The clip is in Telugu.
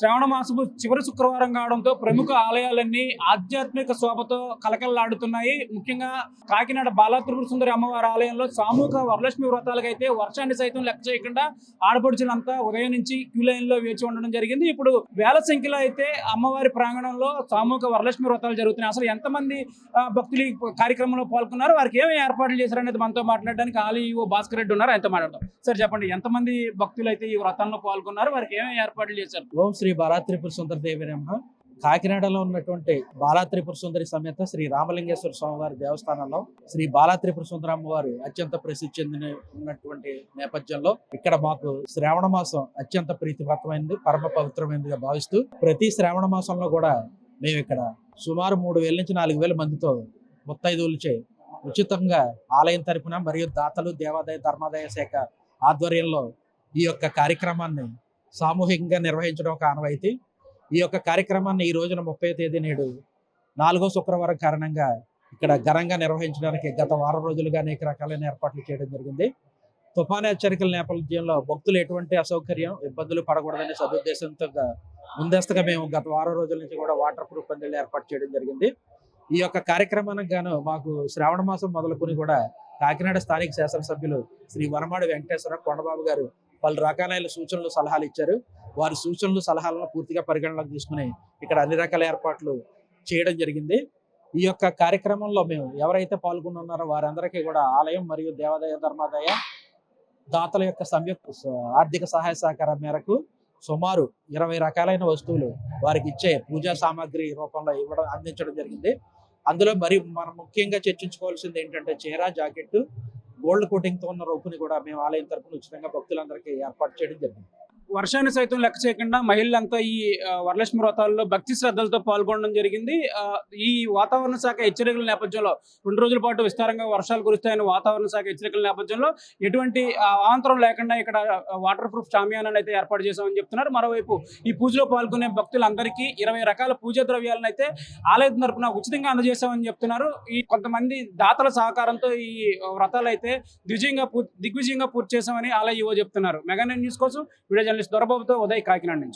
శ్రవణ మాసము చివరి శుక్రవారం కావడంతో ప్రముఖ ఆలయాలన్నీ ఆధ్యాత్మిక శోభతో కలకలలాడుతున్నాయి. ముఖ్యంగా కాకినాడ బాలాత్రిపుర సుందరి అమ్మవారి ఆలయంలో సామూహిక వరలక్ష్మి వ్రతాలకైతే వర్షాన్ని సైతం లెక్క చేయకుండా ఆడపడుచులంతా ఉదయం నుంచి క్యూ లైన్లో వేచి ఉండడం జరిగింది. ఇప్పుడు వేల సంఖ్యలో అయితే అమ్మవారి ప్రాంగణంలో సామూహిక వరలక్ష్మి వ్రతాలు జరుగుతున్నాయి. అసలు ఎంతమంది ఆ, భక్తులు ఈ కార్యక్రమంలో పాల్గొన్నారు? వారికి ఏమేమి ఏర్పాట్లు చేశారు అనేది మనతో మాట్లాడడానికి ఆలయ భాస్కర్ రెడ్డి ఉన్నారు. ఆయనతో మాట్లాడతాం సార్ చెప్పండి. ఎంతమంది భక్తులు అయితే ఈ వ్రతంలో పాల్గొన్నారు? వారికి ఏమేమి ఏర్పాట్లు చేశారు? ఓం శ్రీ శ్రీ బాలాత్రిపుర సుందర దేవి నమ. కాకినాడలో ఉన్నటువంటి బాలాత్రిపుర సుందరి సమేత శ్రీ రామలింగేశ్వర స్వామివారి దేవస్థానంలో శ్రీ బాలాత్రిపుర సుందరమ్మ వారు అత్యంత ప్రసిద్ధి చెందిన ఉన్నటువంటి నేపథ్యంలో ఇక్కడ మాకు శ్రావణ మాసం అత్యంత ప్రీతిపాత్రమైనది పరమ పవిత్రమైనదిగా భావిస్తూ ప్రతి శ్రావణ మాసంలో కూడా మేము ఇక్కడ సుమారు మూడు వేల నుంచి నాలుగు వేల మందితో ముత్తైదువులచే ఉచితంగా ఆలయం తరపున మరియు దాతలు దేవాదాయ ధర్మాదాయ శాఖ ఆధ్వర్యంలో ఈ యొక్క కార్యక్రమాన్ని సామూహికంగా నిర్వహించడం ఒక ఆనవాయితీ. ఈ యొక్క కార్యక్రమాన్ని ఈ రోజున ముప్పై తేదీ నేడు నాలుగో శుక్రవారం కారణంగా ఇక్కడ ఘనంగా నిర్వహించడానికి గత వారం రోజులుగా అనేక రకాలైన ఏర్పాట్లు చేయడం జరిగింది. తుఫాను హెచ్చరికల నేపథ్యంలో భక్తులు ఎటువంటి అసౌకర్యం ఇబ్బందులు పడకూడదనే సదుద్దేశంతో ముందస్తుగా మేము గత వారం రోజుల నుంచి కూడా వాటర్ ప్రూఫ్ పందిళ్ళు ఏర్పాటు చేయడం జరిగింది. ఈ యొక్క కార్యక్రమానికి గాను మాకు శ్రావణ మాసం మొదలుకొని కూడా కాకినాడ స్థానిక శాసనసభ్యులు శ్రీ వనమాడి వెంకటేశ్వర కొండబాబు గారు పలు రకాలైన సూచనలు సలహాలు ఇచ్చారు. వారి సూచనలు సలహాలను పూర్తిగా పరిగణలోకి తీసుకుని ఇక్కడ అన్ని రకాల ఏర్పాట్లు చేయడం జరిగింది. ఈ యొక్క కార్యక్రమంలో మేము ఎవరైతే పాల్గొనున్నారో వారందరికీ కూడా ఆలయం మరియు దేవాదాయ ధర్మాదాయ దాతల యొక్క సంయుక్త ఆర్థిక సహాయ సహకారం మేరకు సుమారు ఇరవై రకాలైన వస్తువులు వారికి ఇచ్చే పూజా సామాగ్రి రూపంలో ఇవ్వడం అందించడం జరిగింది. అందులో మరి మనం ముఖ్యంగా చర్చించుకోవాల్సింది ఏంటంటే చీర జాకెట్ గోల్డ్ కోటింగ్తో ఉన్న రోపుని కూడా మేము ఆలయం తరపున ఉచితంగా భక్తులందరికీ ఏర్పాటు చేయడం జరిగింది. వర్షాన్ని సైతం లెక్క చేయకుండా మహిళలంతా ఈ వరలక్ష్మి వ్రతాల్లో భక్తి శ్రద్ధలతో పాల్గొనడం జరిగింది. ఈ వాతావరణ శాఖ హెచ్చరికల నేపథ్యంలో రెండు రోజుల పాటు విస్తారంగా వర్షాలు కురుస్తాయని వాతావరణ శాఖ హెచ్చరికల నేపథ్యంలో ఎటువంటి ఆ, అవాంతరం లేకుండా ఇక్కడ వాటర్ ప్రూఫ్ షామియానాన్ని అయితే ఏర్పాటు చేశామని చెప్తున్నారు. మరోవైపు ఈ పూజలో పాల్గొనే భక్తులందరికీ ఇరవై రకాల పూజా ద్రవ్యాలను అయితే ఆలయం తరపున ఉచితంగా అందజేశామని చెప్తున్నారు. ఈ కొంతమంది దాతల సహకారంతో ఈ వ్రతాలు అయితే దిగ్విజయంగా దిగ్విజయంగా పూర్తి చేశామని ఆలయ యువ చెప్తున్నారు. మెగా న్యూస్ కోసం వీడియో జర్నలిస్ట్ దొరబాబుతో ఉదయ్ కాకినాడ నుంచి.